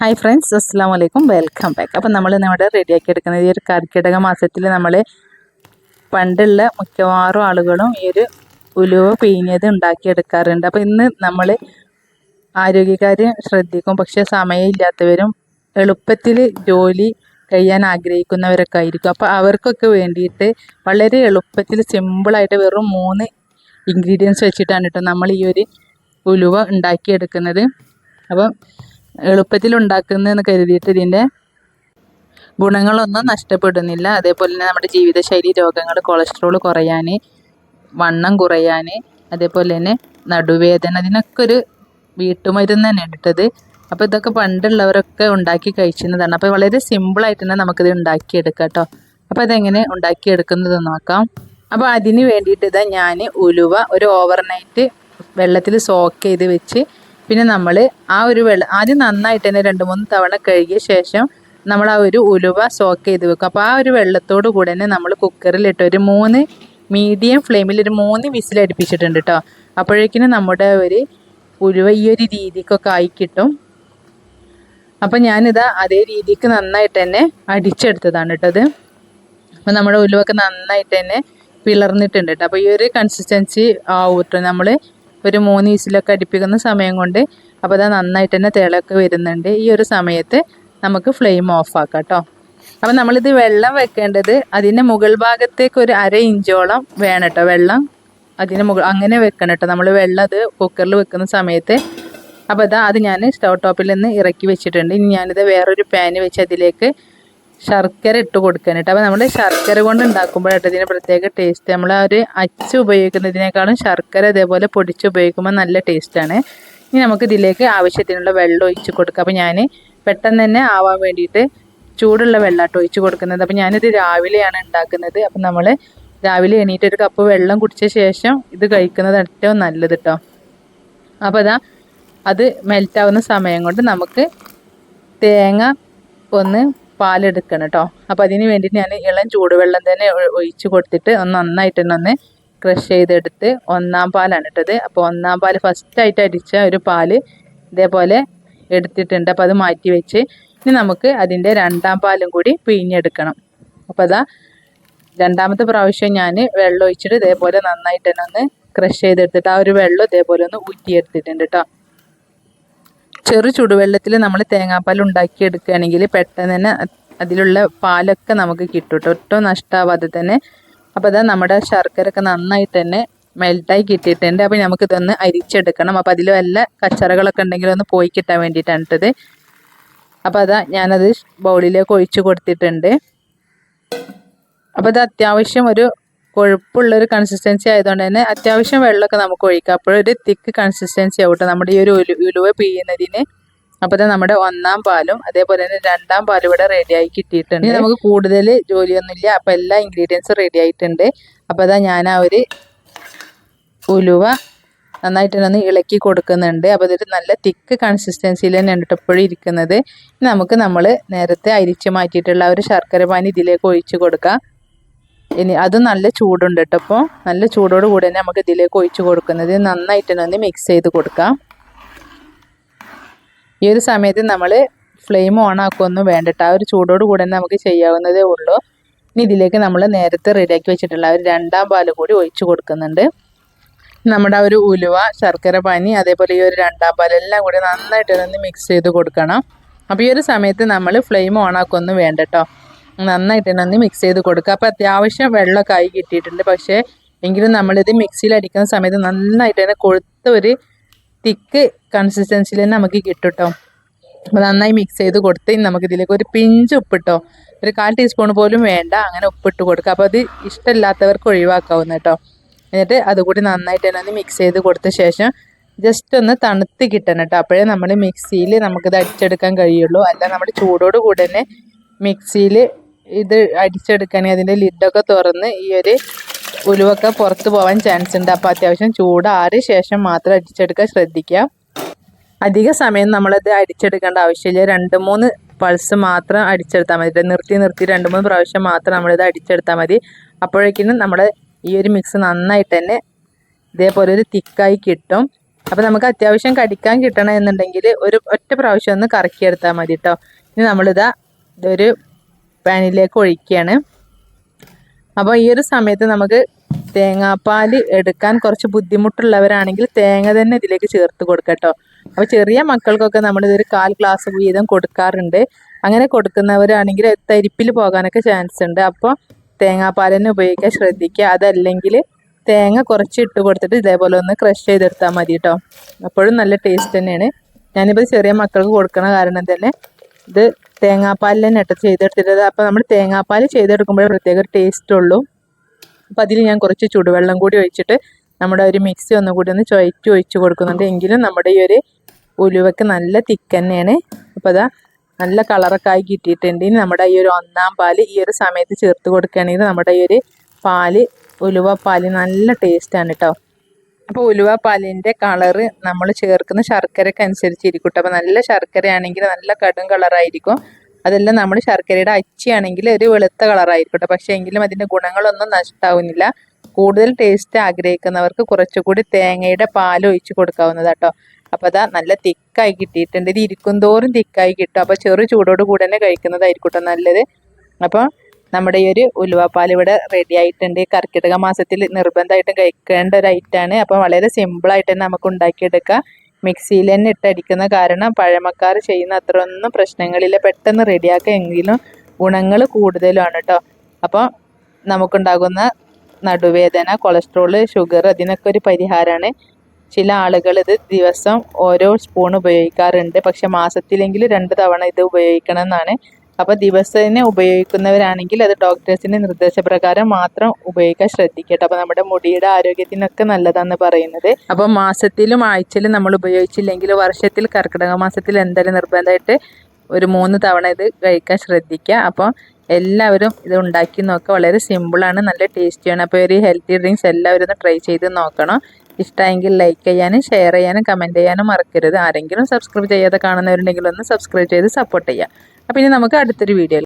Hi friends അസ്സാം വലൈക്കും welcome back അപ്പം നമ്മൾ നമ്മുടെ റെഡിയാക്കി എടുക്കുന്നത് ഈ ഒരു കർക്കിടക മാസത്തിൽ നമ്മൾ പണ്ടുള്ള മിക്കവാറും ആളുകളും ഈ ഒരു ഉലുവ പിഴിഞ്ഞത് ഉണ്ടാക്കിയെടുക്കാറുണ്ട്. അപ്പോൾ ഇന്ന് നമ്മൾ ആരോഗ്യക്കാർ ശ്രദ്ധിക്കും പക്ഷേ സമയമില്ലാത്തവരും എളുപ്പത്തിൽ ജോലി കഴിയാൻ ആഗ്രഹിക്കുന്നവരൊക്കെ ആയിരിക്കും. അപ്പോൾ അവർക്കൊക്കെ വേണ്ടിയിട്ട് വളരെ എളുപ്പത്തിൽ സിമ്പിളായിട്ട് വെറും മൂന്ന് ഇൻഗ്രീഡിയൻസ് വെച്ചിട്ടാണ് കേട്ടോ നമ്മൾ ഈ ഒരു ഉലുവ ഉണ്ടാക്കിയെടുക്കുന്നത്. അപ്പം എളുപ്പത്തിൽ ഉണ്ടാക്കുന്നതെന്ന് കരുതിയിട്ട് ഇതിന്റെ ഗുണങ്ങളൊന്നും നഷ്ടപ്പെടുന്നില്ല. അതേപോലെ തന്നെ നമ്മുടെ ജീവിതശൈലി രോഗങ്ങൾ കൊളസ്ട്രോൾ കുറയാൻ വണ്ണം കുറയാൻ അതേപോലെ തന്നെ നടുവേദന അതിനൊക്കെ ഒരു വീട്ടുമരുന്ന് തന്നെ ഇട്ടത് അപ്പോൾ ഇതൊക്കെ പണ്ടുള്ളവരൊക്കെ ഉണ്ടാക്കി കഴിച്ചിരുന്നതാണ്. അപ്പോൾ വളരെ സിമ്പിളായിട്ട് തന്നെ നമുക്കിത് ഉണ്ടാക്കിയെടുക്കാം കേട്ടോ. അപ്പോൾ അതെങ്ങനെ ഉണ്ടാക്കിയെടുക്കുന്നത് നോക്കാം. അപ്പോൾ അതിന് വേണ്ടിയിട്ട് ഇതാ ഞാൻ ഉലുവ ഒരു ഓവർനൈറ്റ് വെള്ളത്തിൽ സോക്ക് ചെയ്ത് വെച്ച് പിന്നെ നമ്മൾ ആ ഒരു വെള്ളം ആദ്യം നന്നായിട്ട് തന്നെ രണ്ട് മൂന്ന് തവണ കഴുകിയ ശേഷം നമ്മൾ ആ ഒരു ഉലുവ സോക്ക് ചെയ്ത് വെക്കും. അപ്പോൾ ആ ഒരു വെള്ളത്തോട് കൂടെ തന്നെ നമ്മൾ കുക്കറിലിട്ട് ഒരു മൂന്ന് മീഡിയം ഫ്ലെയിമിൽ ഒരു മൂന്ന് വിസിൽ അടുപ്പിച്ചിട്ടുണ്ട് കേട്ടോ അപ്പോഴേക്കിനും നമ്മുടെ ഒരു ഉലുവ ഈ ഒരു രീതിക്കൊക്കെ ആയി കിട്ടും. അപ്പം ഞാനിതാ അതേ രീതിക്ക് നന്നായിട്ട് തന്നെ അടിച്ചെടുത്തതാണ് കേട്ടത് അപ്പോൾ നമ്മുടെ ഉലുവൊക്കെ നന്നായിട്ട് തന്നെ പിളർന്നിട്ടുണ്ട് കേട്ടോ അപ്പോൾ ഈ ഒരു കൺസിസ്റ്റൻസി ആവും കേട്ടോ നമ്മൾ ഒരു മൂന്ന് വിസിലൊക്കെ അടുപ്പിക്കുന്ന സമയം കൊണ്ട് അപ്പോൾ അത് നന്നായിട്ട് തന്നെ തിളയൊക്കെ വരുന്നുണ്ട്. ഈ ഒരു സമയത്ത് നമുക്ക് ഫ്ലെയിം ഓഫ് ആക്കാം കേട്ടോ അപ്പം നമ്മളിത് വെള്ളം വെക്കേണ്ടത് അതിന്റെ മുകൾ ഭാഗത്തേക്ക് ഒരു അര ഇഞ്ചോളം വേണം കേട്ടോ വെള്ളം അതിന് മുകൾ അങ്ങനെ വെക്കണം കേട്ടോ നമ്മൾ വെള്ളം അത് കുക്കറിൽ വെക്കുന്ന സമയത്ത് അപ്പോൾ ഇതാ അത് ഞാൻ സ്റ്റൗ ടോപ്പിൽ നിന്ന് ഇറക്കി വെച്ചിട്ടുണ്ട്. ഇനി ഞാനിത് വേറൊരു പാന് വെച്ച് അതിലേക്ക് ശർക്കര ഇട്ട് കൊടുക്കാനായിട്ട്. അപ്പോൾ നമ്മൾ ശർക്കര കൊണ്ട് ഉണ്ടാക്കുമ്പോഴായിട്ട് ഇതിന് പ്രത്യേക ടേസ്റ്റ് നമ്മൾ ആ ഒരു അച്ച് ഉപയോഗിക്കുന്നതിനേക്കാളും ശർക്കര അതേപോലെ പൊടിച്ച് ഉപയോഗിക്കുമ്പോൾ നല്ല ടേസ്റ്റാണ് ഇനി നമുക്ക് ഇതിലേക്ക് ആവശ്യത്തിനുള്ള വെള്ളം ഒഴിച്ച് കൊടുക്കുക അപ്പോൾ ഞാൻ പെട്ടെന്ന് തന്നെ ആവാൻ വേണ്ടിയിട്ട് ചൂടുള്ള വെള്ളമായിട്ട് ഒഴിച്ച് കൊടുക്കുന്നത്. അപ്പോൾ ഞാനിത് രാവിലെയാണ് ഉണ്ടാക്കുന്നത്. അപ്പം നമ്മൾ രാവിലെ എണീറ്റ് ഒരു കപ്പ് വെള്ളം കുടിച്ച ശേഷം ഇത് കഴിക്കുന്നത് ഏറ്റവും നല്ലത് കേട്ടോ അപ്പോൾ അതാ അത് മെൽറ്റാവുന്ന സമയം കൊണ്ട് നമുക്ക് തേങ്ങ ഒന്ന് പാലെടുക്കണം കേട്ടോ അപ്പോൾ അതിന് വേണ്ടി ഞാൻ ഇളം ചൂടുവെള്ളം തന്നെ ഒഴിച്ച് കൊടുത്തിട്ട് ഒന്ന് നന്നായിട്ട് തന്നെ ഒന്ന് ക്രഷ് ചെയ്തെടുത്ത് ഒന്നാം പാലാണ് ഇട്ടത്. അപ്പോൾ ഒന്നാം പാൽ ഫസ്റ്റായിട്ട് അടിച്ച ഒരു പാൽ ഇതേപോലെ എടുത്തിട്ടുണ്ട്. അപ്പോൾ അത് മാറ്റി വെച്ച് ഇനി നമുക്ക് അതിന്റെ രണ്ടാം പാലും കൂടി പിഴിഞ്ഞെടുക്കണം. അപ്പോൾ അതാ രണ്ടാമത്തെ പ്രാവശ്യം ഞാൻ വെള്ളം ഒഴിച്ചിട്ട് ഇതേപോലെ നന്നായിട്ട് തന്നെ ഒന്ന് ക്രഷ് ചെയ്തെടുത്തിട്ട് ആ ഒരു വെള്ളം ഇതേപോലെ ഒന്ന് ഊറ്റിയെടുത്തിട്ടുണ്ട് കേട്ടോ ചെറു ചുടുവെള്ളത്തിൽ നമ്മൾ തേങ്ങാപ്പാൽ ഉണ്ടാക്കിയെടുക്കുകയാണെങ്കിൽ പെട്ടെന്ന് തന്നെ അതിലുള്ള പാലൊക്കെ നമുക്ക് കിട്ടും ഒട്ടും നഷ്ടമാവാതെ തന്നെ. അപ്പോൾ അതാ നമ്മുടെ ശർക്കര ഒക്കെ നന്നായിട്ട് തന്നെ മെൽട്ടായി കിട്ടിയിട്ടുണ്ട്. അപ്പോൾ നമുക്ക് ഇതൊന്ന് അരിച്ചെടുക്കണം. അപ്പോൾ അതിൽ വല്ല കച്ചറകളൊക്കെ ഉണ്ടെങ്കിൽ ഒന്ന് പോയി കിട്ടാൻ വേണ്ടിയിട്ടാണ് ഇട്ടത് അപ്പോൾ അതാ ഞാനത് ബൗളിലേക്ക് ഒഴിച്ചു കൊടുത്തിട്ടുണ്ട്. അപ്പോൾ അത് അത്യാവശ്യം ഒരു കൊഴുപ്പുള്ളൊരു കൺസിസ്റ്റൻസി ആയതുകൊണ്ട് തന്നെ അത്യാവശ്യം വെള്ളമൊക്കെ നമുക്ക് ഒഴിക്കാം. അപ്പോഴൊരു തിക്ക് കൺസിസ്റ്റൻസി ആവട്ടെ നമ്മുടെ ഈ ഒരു ഉലുവ പിയ്യുന്നതിന് അപ്പോൾ തന്നെ നമ്മുടെ ഒന്നാം പാലും അതേപോലെ തന്നെ രണ്ടാം പാലും ഇവിടെ റെഡിയായി കിട്ടിയിട്ടുണ്ട്. നമുക്ക് കൂടുതൽ ജോലിയൊന്നുമില്ല. അപ്പോൾ എല്ലാ ഇൻഗ്രീഡിയൻസും റെഡി ആയിട്ടുണ്ട്. അപ്പോൾ അതാ ഞാൻ ആ ഒരു ഉലുവ നന്നായിട്ട് തന്നെ ഇളക്കി കൊടുക്കുന്നുണ്ട്. അപ്പോൾ ഇതൊരു നല്ല തിക്ക് കൺസിസ്റ്റൻസിയിൽ തന്നെയാണ് ഇപ്പോഴും ഇരിക്കുന്നത്. നമുക്ക് നമ്മൾ നേരത്തെ അരിച്ച് മാറ്റിയിട്ടുള്ള ഒരു ശർക്കര പാനി ഇതിലേക്ക് ഒഴിച്ച് കൊടുക്കാം. ഇനി അത് നല്ല ചൂടുണ്ട് കേട്ടോ അപ്പോൾ നല്ല ചൂടോട് കൂടി തന്നെ നമുക്ക് ഇതിലേക്ക് ഒഴിച്ചു കൊടുക്കുന്നത്. നന്നായിട്ട് തന്നെ മിക്സ് ചെയ്ത് കൊടുക്കാം. ഈ ഒരു സമയത്ത് നമ്മൾ ഫ്ലെയിം ഓൺ ആക്കുകയൊന്നും വേണ്ടിട്ട് ആ ഒരു ചൂടോട് കൂടി തന്നെ നമുക്ക് ചെയ്യാവുന്നതേ ഉള്ളൂ. ഇനി ഇതിലേക്ക് നമ്മൾ നേരത്തെ റെഡിയാക്കി വെച്ചിട്ടുള്ള ഒരു രണ്ടാം പാൽ കൂടി ഒഴിച്ച് കൊടുക്കുന്നുണ്ട്. നമ്മുടെ ഒരു ഉലുവ ശർക്കര പാനി അതേപോലെ ഈ ഒരു രണ്ടാം പാൽ എല്ലാം കൂടി നന്നായിട്ട് ഒന്ന് മിക്സ് ചെയ്ത് കൊടുക്കണം. അപ്പോൾ ഈ ഒരു സമയത്ത് നമ്മൾ ഫ്ലെയിം ഓൺ ആക്കുകയൊന്നും വേണ്ട കേട്ടോ. നന്നായിട്ട് തന്നെ മിക്സ് ചെയ്ത് കൊടുക്കുക. അപ്പോൾ അത്യാവശ്യം വെള്ളമൊക്കെ ആയി കിട്ടിയിട്ടുണ്ട്. പക്ഷേ എങ്കിലും നമ്മളിത് മിക്സിയിൽ അടിക്കുന്ന സമയത്ത് നന്നായിട്ട് തന്നെ കൊഴുത്ത ഒരു തിക്ക് കൺസിസ്റ്റൻസിയിൽ തന്നെ നമുക്ക് കിട്ടും കേട്ടോ അപ്പോൾ നന്നായി മിക്സ് ചെയ്ത് കൊടുത്ത് നമുക്ക് ഇതിലേക്ക് ഒരു പിഞ്ച് ഉപ്പിട്ടോ ഒരു കാൽ ടീസ്പൂൺ പോലും വേണ്ട. അങ്ങനെ ഉപ്പിട്ട് കൊടുക്കുക. അപ്പോൾ അത് ഇഷ്ടമില്ലാത്തവർക്ക് ഒഴിവാക്കാവുന്ന കേട്ടോ. എന്നിട്ട് അതുകൂടി നന്നായിട്ട് തന്നെ മിക്സ് ചെയ്ത് കൊടുത്ത ശേഷം ജസ്റ്റ് ഒന്ന് തണുത്ത് കിട്ടണം കേട്ടോ. അപ്പോഴേ നമ്മൾ മിക്സിയിൽ നമുക്കിത് അടിച്ചെടുക്കാൻ കഴിയുള്ളൂ. അല്ല നമ്മുടെ ചൂടോട് കൂടെ തന്നെ മിക്സിയിൽ ഇത് അടിച്ചെടുക്കാൻ അതിന്റെ ലിഡൊക്കെ തുറന്ന് ഈ ഒരു ഉലുവൊക്കെ പുറത്ത് പോകാൻ ചാൻസ് ഉണ്ട്. അപ്പോൾ അത്യാവശ്യം ചൂടാറിയ ശേഷം മാത്രം അടിച്ചെടുക്കാൻ ശ്രദ്ധിക്കുക. അധിക സമയം നമ്മളത് അടിച്ചെടുക്കേണ്ട ആവശ്യമില്ല. രണ്ട് മൂന്ന് പൾസ് മാത്രം അടിച്ചെടുത്താൽ മതി. നിർത്തി നിർത്തി രണ്ട് മൂന്ന് പ്രാവശ്യം മാത്രം നമ്മളിത് അടിച്ചെടുത്താൽ മതി. അപ്പോഴേക്കിനും നമ്മുടെ ഈ ഒരു മിക്സ് നന്നായിട്ട് തന്നെ ഇതേപോലെ ഒരു തിക്കായി കിട്ടും. അപ്പോൾ നമുക്ക് അത്യാവശ്യം കടിക്കാൻ കിട്ടണം എന്നുണ്ടെങ്കിൽ ഒരു ഒറ്റ പ്രാവശ്യം ഒന്ന് കറക്കിയെടുത്താൽ മതി കേട്ടോ ഇനി നമ്മളിതാ ഇതൊരു പാനിലേക്ക് ഒഴിക്കുകയാണ്. അപ്പോൾ ഈ ഒരു സമയത്ത് നമുക്ക് തേങ്ങാപ്പാൽ എടുക്കാൻ കുറച്ച് ബുദ്ധിമുട്ടുള്ളവരാണെങ്കിൽ തേങ്ങ തന്നെ ഇതിലേക്ക് ചേർത്ത് കൊടുക്കട്ടോ അപ്പോൾ ചെറിയ മക്കൾക്കൊക്കെ നമ്മളിതൊരു കാൽ ഗ്ലാസ് വീതം കൊടുക്കാറുണ്ട്. അങ്ങനെ കൊടുക്കുന്നവരാണെങ്കിൽ തരിപ്പിൽ പോകാനൊക്കെ ചാൻസ് ഉണ്ട്. അപ്പോൾ തേങ്ങാപ്പാൽ തന്നെ ഉപയോഗിക്കാൻ ശ്രദ്ധിക്കുക. അതല്ലെങ്കിൽ തേങ്ങ കുറച്ച് ഇട്ട് കൊടുത്തിട്ട് ഇതേപോലെ ഒന്ന് ക്രഷ് ചെയ്തെടുത്താൽ മതി കേട്ടോ. അപ്പോഴും നല്ല ടേസ്റ്റ് തന്നെയാണ്. ഞാനിപ്പോൾ ചെറിയ മക്കൾക്ക് കൊടുക്കുന്ന കാരണം തന്നെ ഇത് തേങ്ങാപ്പാലിൽ തന്നെ ഇട്ട് ചെയ്തെടുത്തിട്ടത്. അപ്പോൾ നമ്മൾ തേങ്ങാപ്പാൽ ചെയ്തെടുക്കുമ്പോഴേ പ്രത്യേക ടേസ്റ്റ് ഉള്ളൂ. അപ്പോൾ അതിൽ ഞാൻ കുറച്ച് ചുടുവെള്ളം കൂടി ഒഴിച്ചിട്ട് നമ്മുടെ ഒരു മിക്സി ഒന്നുകൂടി ഒന്ന് ചുയറ്റി ഒഴിച്ച് കൊടുക്കുന്നുണ്ട്. എങ്കിലും നമ്മുടെ ഈ ഒരു ഉലുവയ്ക്ക് നല്ല തിക്ക് തന്നെയാണ്. അപ്പോൾ അതാ നല്ല കളറൊക്കെ ആയി കിട്ടിയിട്ടുണ്ട്. ഇനി നമ്മുടെ ഈ ഒരു ഒന്നാം പാൽ ഈ ഒരു സമയത്ത് ചേർത്ത് കൊടുക്കുകയാണെങ്കിൽ നമ്മുടെ ഈ ഒരു പാൽ ഉലുവ പാൽ നല്ല ടേസ്റ്റാണ് കേട്ടോ അപ്പോൾ ഉലുവ പാലിന്റെ കളറ് നമ്മൾ ചേർക്കുന്ന ശർക്കരയ്ക്ക് അനുസരിച്ചിരിക്കും കേട്ടോ അപ്പോൾ നല്ല ശർക്കരയാണെങ്കിൽ നല്ല കടും കളറായിരിക്കും അതെല്ലാം നമ്മൾ ശർക്കരയുടെ അച്ചിയാണെങ്കിൽ ഒരു വെളുത്ത കളറായിരിക്കട്ടെ പക്ഷെ എങ്കിലും അതിന്റെ ഗുണങ്ങളൊന്നും നഷ്ടമാവുന്നില്ല കൂടുതൽ ടേസ്റ്റ് ആഗ്രഹിക്കുന്നവർക്ക് കുറച്ചുകൂടി തേങ്ങയുടെ പാൽ ഒഴിച്ച് കൊടുക്കാവുന്നതാട്ടോ അപ്പോൾ അതാ നല്ല തിക്കായി കിട്ടിയിട്ടുണ്ട്. ഇത് ഇരിക്കും തോറും തിക്കായി കിട്ടും. അപ്പോൾ ചെറു ചൂടോട് കൂടെ തന്നെ കഴിക്കുന്നതായിരിക്കും കേട്ടോ നല്ലത്. അപ്പോൾ നമ്മുടെ ഈ ഒരു ഉലുവാപ്പാൽ ഇവിടെ റെഡി ആയിട്ടുണ്ട്. കർക്കിടക മാസത്തിൽ നിർബന്ധമായിട്ടും കഴിക്കേണ്ട ഒരു ഐറ്റമാണ് അപ്പോൾ വളരെ സിമ്പിളായിട്ട് തന്നെ നമുക്ക് ഉണ്ടാക്കിയെടുക്കാം. മിക്സിയിൽ തന്നെ ഇട്ടടിക്കുന്ന കാരണം പഴമക്കാർ ചെയ്യുന്ന അത്ര ഒന്നും പ്രശ്നങ്ങളില്ല. പെട്ടെന്ന് റെഡിയാക്കുക എങ്കിലും ഗുണങ്ങൾ കൂടുതലുമാണ് കേട്ടോ അപ്പോൾ നമുക്കുണ്ടാകുന്ന നടുവേദന കൊളസ്ട്രോൾ ഷുഗർ അതിനൊക്കെ ഒരു പരിഹാരമാണ് ചില ആളുകൾ ഇത് ദിവസം ഓരോ സ്പൂൺ ഉപയോഗിക്കാറുണ്ട്. പക്ഷെ മാസത്തിലെങ്കിലും രണ്ട് തവണ ഇത് ഉപയോഗിക്കണം എന്നാണ് അപ്പോൾ ദിവസേന ഉപയോഗിക്കുന്നവരാണെങ്കിൽ അത് ഡോക്ടേഴ്സിന്റെ നിർദ്ദേശപ്രകാരം മാത്രം ഉപയോഗിക്കാൻ ശ്രദ്ധിക്കട്ടെ. അപ്പോൾ നമ്മുടെ മുടിയുടെ ആരോഗ്യത്തിനൊക്കെ നല്ലതാണെന്ന് പറയുന്നത്. അപ്പോൾ മാസത്തിലും ആഴ്ചയിലും നമ്മൾ ഉപയോഗിച്ചില്ലെങ്കിൽ വർഷത്തിൽ കർക്കിടക മാസത്തിൽ എന്തായാലും നിർബന്ധമായിട്ട് ഒരു മൂന്ന് തവണ ഇത് കഴിക്കാൻ ശ്രദ്ധിക്കുക. അപ്പോൾ എല്ലാവരും ഇത് ഉണ്ടാക്കി നോക്കുക. വളരെ സിമ്പിളാണ് നല്ല ടേസ്റ്റിയാണ് അപ്പോൾ ഒരു ഹെൽത്തി ഡ്രിങ്ക്സ് എല്ലാവരും ഒന്ന് ട്രൈ ചെയ്ത് നോക്കണം. ഇഷ്ടമെങ്കിൽ ലൈക്ക് ചെയ്യാനും ഷെയർ ചെയ്യാനും കമന്റ് ചെയ്യാനും മറക്കരുത്. ആരെങ്കിലും സബ്സ്ക്രൈബ് ചെയ്യാതെ കാണുന്നവരുണ്ടെങ്കിൽ ഒന്ന് സബ്സ്ക്രൈബ് ചെയ്ത് സപ്പോർട്ട് ചെയ്യുക. അപ്പോൾ ഇനി നമുക്ക് അടുത്തൊരു വീഡിയോയിൽ